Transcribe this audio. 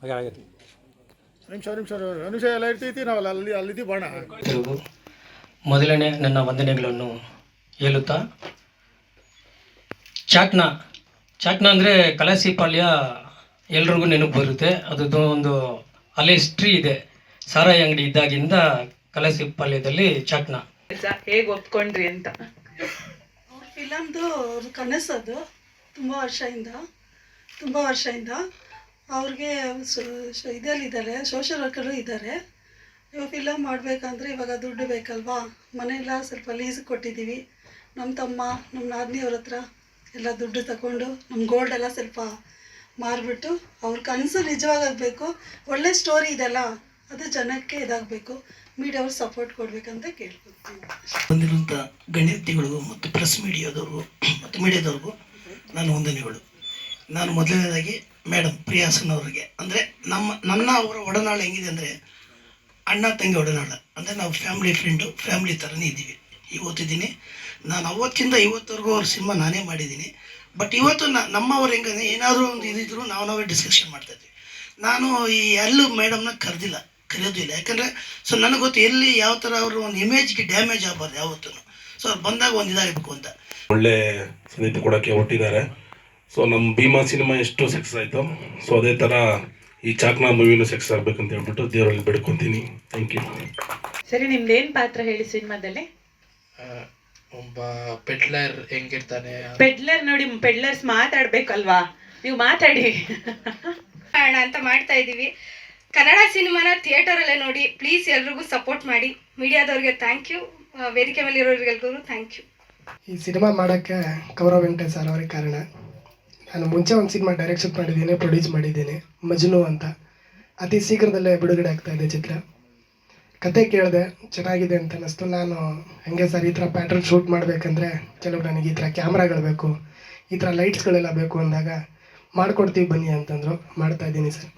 ಹಾಗೆ. ಆಗೈತಿ ನಿಮಿಷ ನಿಮಿಷ ನಿಮಿಷ ಎಲ್ಲ ಇರ್ತೈತಿ ನಾವು ಅಲ್ಲಿ ಅಲ್ಲಿದ್ದೀವಿ ಬಾಣ. ಮೊದಲನೇ ನನ್ನ ವಂದನೆಗಳನ್ನು ಹೇಳುತ್ತಾ? ಚಾಕ್ನ ಚಾಕ್ನ ಅಂದರೆ ಕಲಸಿಪಾಳ್ಯ ಎಲ್ರಿಗೂ ನೆನಪು ಬರುತ್ತೆ. ಅದರದ್ದು ಒಂದು ಅಲೆ ಹಿಸ್ಟ್ರಿ ಇದೆ. ಸಾರಾಯಿ ಅಂಗಡಿ ಇದ್ದಾಗಿಂದ ಕಲಸಿಪಾಳ್ಯದಲ್ಲಿ ಚಾಕ್ನ. ಹೇಗೆ ಒಪ್ಕೊಂಡ್ರಿ ಅಂತ? ಫಿಲಮ್ದು ಕನಸದು. ಕನಸು ಅದು ತುಂಬ ವರ್ಷದಿಂದ ತುಂಬ ವರ್ಷದಿಂದ. ಅವ್ರಿಗೆ ಇದರಲ್ಲಿದ್ದಾರೆ ಸೋಷಲ್ ವರ್ಕರು ಇದ್ದಾರೆ ಇವಾಗ ಫಿಲಮ್ ಮಾಡಬೇಕಂದ್ರೆ ಇವಾಗ ದುಡ್ಡು ಬೇಕಲ್ವಾ? ಮನೆಯೆಲ್ಲ ಸ್ವಲ್ಪ ಲೀಸ್ ಕೊಟ್ಟಿದ್ದೀವಿ. ನಮ್ಮ ತಮ್ಮ ನಮ್ಮ ನಾದಿನಿಯವ್ರ ಹತ್ರ ಎಲ್ಲ ದುಡ್ಡು ತಗೊಂಡು ನಮ್ಮ ಗೋಲ್ಡ್ ಎಲ್ಲ ಸ್ವಲ್ಪ ಮಾರಿಬಿಟ್ಟು ಅವ್ರ ಕನಸು ನಿಜವಾಗಬೇಕು. ಒಳ್ಳೆ ಸ್ಟೋರಿ ಇದೆಲ್ಲ ಅದು ಜನಕ್ಕೆ ಇದಾಗಬೇಕು. ಮೀಡಿಯಾವ್ರು ಸಪೋರ್ಟ್ ಕೊಡಬೇಕಂತ ಕೇಳ್ಕೊತೀನಿ ಬಂದಿರುವಂಥ ಗಣ್ಯತಿಗಳಿಗೂ ಮತ್ತು ಪ್ರೆಸ್ ಮೀಡಿಯಾದವ್ರಿಗೂ ಮತ್ತು ಮೀಡಿಯಾದವ್ರಿಗೂ ನಾನು ವಂದನೆಗಳು. ನಾನು ಮೊದಲನೇದಾಗಿ ಮೇಡಮ್ ಪ್ರಿಯಾಸನ್ ಅವರಿಗೆ ಅಂದರೆ ನಮ್ಮ, ನನ್ನ ಅವರ ಒಡನಾಳ ಹೆಂಗಿದೆ ಅಂದರೆ ಅಣ್ಣ ತಂಗಿ ಒಡನಾಳ. ಅಂದರೆ ನಾವು ಫ್ಯಾಮಿಲಿ ಫ್ರೆಂಡು ಫ್ಯಾಮಿಲಿ ಥರನೇ ಇದ್ದೀವಿ. ಇವತ್ತಿದ್ದೀನಿ. ನಾನು ಅವತ್ತಿಂದ ಇವತ್ತವರೆಗೂ ಅವ್ರ ಸಿನಿಮಾ ನಾನೇ ಮಾಡಿದ್ದೀನಿ. ಬಟ್ ಇವತ್ತು ನಮ್ಮವ್ರು ಹೆಂಗಂದ್ರೆ ಏನಾದರೂ ಒಂದು ಇದಿದ್ರು ನಾವು ನಾವೇ ಡಿಸ್ಕಷನ್ ಮಾಡ್ತಾಯಿದ್ವಿ ನಾನು ಈ ಎಲ್ಲೂ ಮೇಡಮ್ನ ಕರೆದಿಲ್ಲ ಕರೆಯೋದಿಲ್ಲ ಯಾಕಂದರೆ ಸೊ ನನಗೆ ಗೊತ್ತು ಎಲ್ಲಿ ಯಾವ ಥರ ಅವರು ಒಂದು ಇಮೇಜ್ಗೆ ಡ್ಯಾಮೇಜ್ ಆಗಬಾರ್ದು ಯಾವತ್ತೂ ಸೊ ಅವ್ರು ಬಂದಾಗ ಒಂದು ಇದಾಗಬೇಕು ಅಂತ. ಒಳ್ಳೆ ಸ್ನೇಹಿತ ಕೊಡೋಕ್ಕೆ ಹೊಟ್ಟಿದ್ದಾರೆ ಸೊ ನಮ್ಮ ಭೀಮಾ ಸಿನಿಮಾ ಎಷ್ಟು ಸಕ್ಸಸ್ ಆಯಿತು. ಸೊ ಅದೇ ಥರ ಈ ಚಾಕ್ನಾ ಮೂವಿನೂ ಸಕ್ಸಸ್ ಆಗಬೇಕಂತ ಹೇಳ್ಬಿಟ್ಟು ದೇವರಲ್ಲಿ ಬೇಡ್ಕೊತೀನಿ. ಥ್ಯಾಂಕ್ ಯು ಸರಿ ನಿಮ್ದು ಏನು ಪಾತ್ರ ಹೇಳಿ ಸಿನಿಮಾದಲ್ಲಿ? ಒಬ್ಬ ಪೆಡ್ಲರ್ ಹೆಂಗಿರ್ತಾನೆ? ಪೆಡ್ಲರ್ ನೋಡಿ ಪೆಡ್ಲರ್ಸ್ ಮಾತಾಡ್ಬೇಕಲ್ವಾ? ನೀವು ಮಾತಾಡಿ. ಮಾಡೋಣ ಅಂತ ಮಾಡ್ತಾ ಇದ್ದೀವಿ. ಕನ್ನಡ ಸಿನಿಮಾನ ಥಿಯೇಟರಲ್ಲೇ ನೋಡಿ ಪ್ಲೀಸ್ ಎಲ್ರಿಗೂ ಸಪೋರ್ಟ್ ಮಾಡಿ. ಮೀಡಿಯಾದವ್ರಿಗೆ ಥ್ಯಾಂಕ್ ಯು ವೇದಿಕೆ ಮೇಲೆ ಇರೋರಿಗೆಲ್ರಿಗೂ ಥ್ಯಾಂಕ್ ಯು ಈ ಸಿನಿಮಾ ಮಾಡೋಕ್ಕೆ ಕೌರವ್ ವೆಂಕಟೇಶ್ ಸರ್ ಅವರೇ ಕಾರಣ. ನಾನು ಮುಂಚೆ ಒಂದು ಸಿನಿಮಾ ಡೈರೆಕ್ಷನ್ ಮಾಡಿದ್ದೀನಿ ಪ್ರೊಡ್ಯೂಸ್ ಮಾಡಿದ್ದೀನಿ, ಮಜ್ನು ಅಂತ. ಅತಿ ಶೀಘ್ರದಲ್ಲೇ ಬಿಡುಗಡೆ ಆಗ್ತಾ ಇದೆ ಚಿತ್ರ. ಕತೆ ಕೇಳಿದೆ, ಚೆನ್ನಾಗಿದೆ ಅಂತ ಅನ್ನಿಸ್ತು. ನಾನು ಹಾಗೆ ಸರ್ ಈ ಥರ ಪ್ಯಾಟ್ರನ್ ಶೂಟ್ ಮಾಡಬೇಕಂದ್ರೆ ಕೆಲವು ನನಗೆ ಈ ಥರ ಕ್ಯಾಮ್ರಾಗಳು ಬೇಕು, ಈ ಥರ ಲೈಟ್ಸ್ಗಳೆಲ್ಲ ಬೇಕು ಅಂದಾಗ, ಮಾಡಿಕೊಡ್ತೀವಿ ಬನ್ನಿ ಅಂತಂದರು. ಮಾಡ್ತಾ ಇದ್ದೀನಿ ಸರ್.